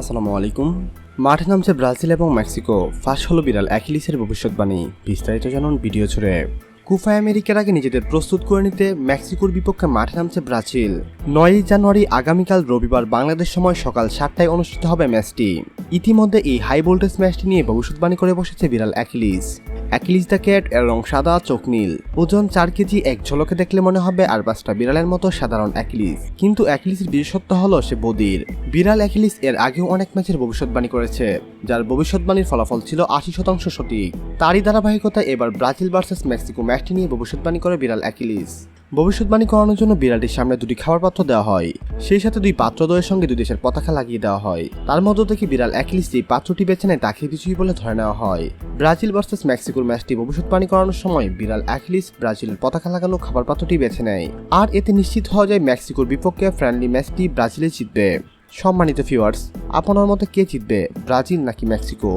আসসালামু আলাইকুম। মাঠে নামছে ব্রাজিল এবং মেক্সিকো। ফাঁস হলো বিড়াল অ্যাকিলিসের ভবিষ্যৎবাণী। বিস্তারিত জানুন ভিডিও ছুড়ে কুফা আমেরিকার আগে নিজেদের প্রস্তুত করে নিতে মেক্সিকোর বিপক্ষে মাঠে নামছে ব্রাজিল। নয়ই জানুয়ারি আগামীকাল রবিবার বাংলাদেশ সময় সকাল সাতটায় অনুষ্ঠিত হবে ম্যাচটি। ইতিমধ্যে এই হাই ভোল্টেজ ম্যাচটি নিয়ে ভবিষ্যৎবাণী করে বসেছে বিড়াল অ্যাকিলিস। অ্যাকিলিস দ্য ক্যাট, এর রং সাদা, চোখ নীল। ওজন চার কেজি, এক ঝলকে দেখলে মনে হবে আর পাঁচটা বিড়ালের মতো সাধারণ অ্যাকিলিস। কিন্তু অ্যাকিলিসের বিশেষত্ব হলো সে বদির। বিড়াল অ্যাকিলিস এর আগেও অনেক ম্যাচের ভবিষ্যৎবাণী করেছে, যার ভবিষ্যৎবাণীর ফলাফল ছিল আশি শতাংশ সঠিক। তারই ধারাবাহিকতায় এবার ব্রাজিল ভার্সেস মেক্সিকো ম্যাচটি নিয়ে ভবিষ্যৎবাণী করে বিড়াল অ্যাকিলিস। ভবিষ্যৎবাণী করানোর জন্য বিড়ালটির সামনে দুটি খাবার পাত্র দেওয়া হয়, সেই সাথে দুই পাত্রদ্বয়ের সঙ্গে দুই দেশের পতাকা লাগিয়ে দেওয়া হয়। তার মধ্য থেকে বিড়াল অ্যাকিলিস যেই পাত্রটি বেছে নেয় তাকে কিছুই বলে ধরে নেওয়া হয়। ব্রাজিল ভার্সেস মেক্সিকোর ম্যাচটি ভবিষ্যৎবাণী করানোর সময় বিড়াল অ্যাকিলিস ব্রাজিলের পতাকা লাগানো খাবার পাত্রটি বেছে নেয়। আর এতে নিশ্চিত হওয়া যায় মেক্সিকোর বিপক্ষে ফ্রেন্ডলি ম্যাচটি ব্রাজিলে জিতবে। সম্মানিত ফিওয়ার্স আপনার মতে কে জিতবে? ব্রাজিল নাকি মেক্সিকো?